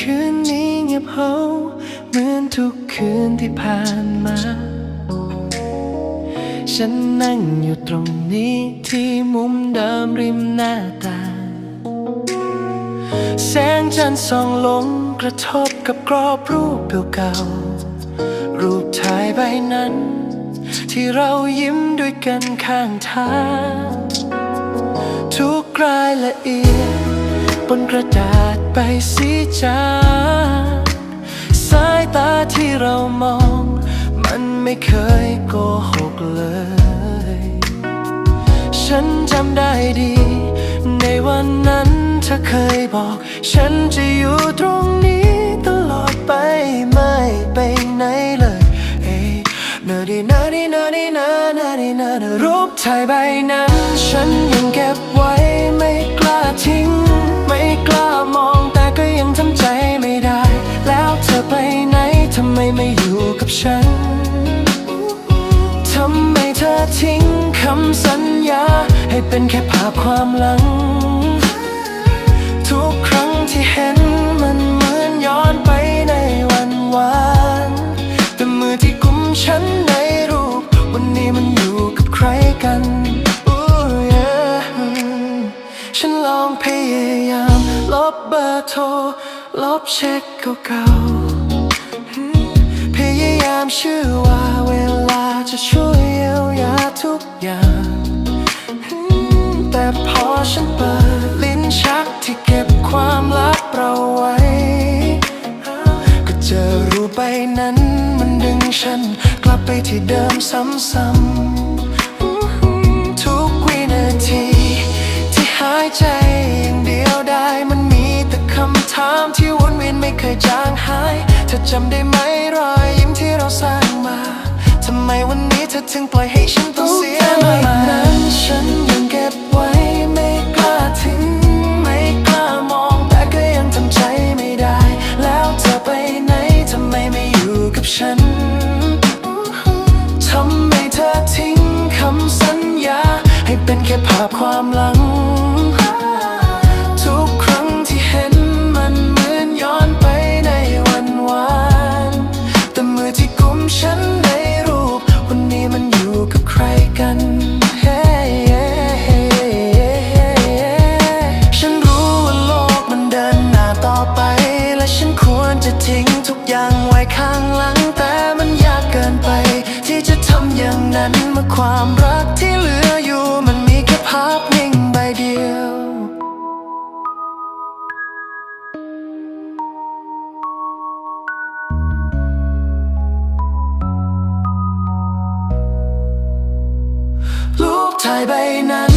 คืนนี้เงียบเหาเหมือนทุกคืนที่ผ่านมา ฉันนั่งอยู่ตรงนี้ที่มุมเดิมริมหน้าตา แสงจันทร์ส่องลงกระทบกับกรอบรูปเก่าๆรูปถ่ายใบนั้น ที่เรายิ้มด้วยกันข้างทางทุกรายละเอียด บนกระดาษใบสีจางสายตาที่เรามอง มันไม่เคยโกหกเลย ฉันจำได้ดี ในวันนั้นเธอเคยบอก ฉันจะอยู่ตรงนี้ตลอดไปไม่ไปไหนเลยเฮ้นาดีนาดีนาดีนานาดีนานารูปถ่ายใบนั้น ฉันยังเก็บไว้ไม่กล้าทิ้งำสัญญา ให้เป็นแค่ภาพความหลัง ทุกครั้งที่เห็นมันเหมือนย้อนไปในวันวานแต่มือที่กุมฉันในรูป วันนี้มันอยู่กับใครกัน Ooh, yeah ฉันลองพยายาม ลบเบอร์โทร ลบเช็คเก่าๆพยายามเชื่อว่าเวลา จะช่วยเยียวยาทุกอย่าง แต่พอฉันเปิดลิ้นชักที่เก็บความลับเราไว้ ก็เจอรูปใบนั้นมันดึงฉัน กลับไปที่เดิมซ้ำๆทุกวินาที ที่หายใจอย่างเดียวได้มันมีแต่คำถามที่วนเวียนไม่เคยจางหาย เธอจำได้ไหมรอย ถึงปล่อยให้ฉันต้องเสียมันนั้นฉันยังเก็บไว้ไม่กล้าทิ้งไม่กล้ามองแต่ก็ยังทำใจไม่ได้ แล้วเธอไปไหนทำไมไม่อยู่กับฉันทำไมเธอทิ้งคำสัญญา ให้เป็นแค่ภาพความหลัง อยู่กับใครกัน Hey ฉันรู้ว่าโลกมันเดินหน้าต่อไป และฉันควรจะทิ้งทุกอย่างไว้ข้างหลัง แต่มันยากเกินไป ที่จะทำอย่างนั้นเมื่อความรักที่เหลืออยู่มันมีแค่ภาพนี้ รูปถ่ายใบนั้น